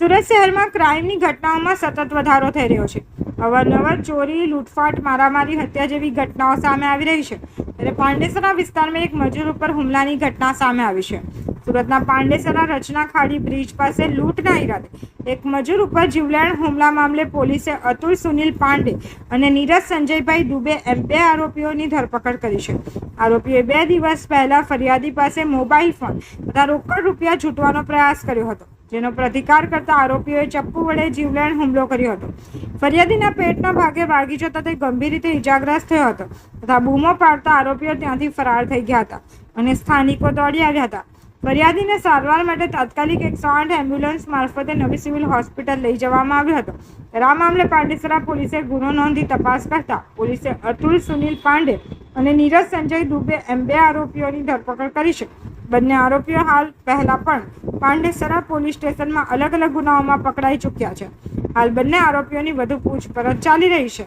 સુરત શહેરમાં ક્રાઇમની ઘટનાઓમાં સતત વધારો થઈ રહ્યો છે. અવારનવાર ચોરી, લૂંટફાટ, મારામારી, હત્યા જેવી ઘટનાઓ સામે આવી રહી છે. ત્યારે પાંડેસરા વિસ્તારમાં એક મજૂર ઉપર હુમલાની ઘટના સામે આવી છે. સુરતના પાંડેસરા રચના ખાડી બ્રિજ પાસે લૂંટના ઈરાદે એક મજૂર ઉપર જીવલેણ હુમલા મામલે પોલીસે અતુલ સુનિલ પાંડે અને નીરજ સંજયભાઈ દુબે એમ બે આરોપીઓની ધરપકડ કરી છે. આરોપીએ બે દિવસ પહેલા ફરિયાદી પાસે મોબાઈલ ફોન તથા રોકડ રૂપિયા છૂટવાનો પ્રયાસ કર્યો હતો. જેનો પ્રતિકાર કરતા આરોપીઓએ ચપ્પુ વડે જીવલેણ હુમલો કર્યો હતો. ફરિયાદીના પેટના ભાગે વાગી જતા તે ગંભીર રીતે ઇજાગ્રસ્ત થયો હતો તથા બૂમો પાડતા આરોપીઓ ત્યાંથી ફરાર થઈ ગયા હતા અને સ્થાનિકો દોડી આવ્યા હતા. ફરિયાદીને સારવાર માટે તાત્કાલિક એકસો આઠ એમ્બ્યુલન્સ મારફતે નવી સિવિલ હોસ્પિટલ લઈ જવામાં આવ્યો હતો. ત્યારે આ મામલે પાંડેસરા પોલીસે ગુનો નોંધી તપાસ કરતા પોલીસે અતુલ સુનિલ પાંડે અને નીરજ સંજય દુબે એમ બે આરોપીઓની ધરપકડ કરી છે. બંને આરોપીઓ હાલ પહેલા પણ પાંડેસરા પોલીસ સ્ટેશનમાં અલગ અલગ ગુનાઓમાં પકડાઈ ચૂક્યા છે. હાલ બંને આરોપીઓની વધુ પૂછપરછ ચાલી રહી છે.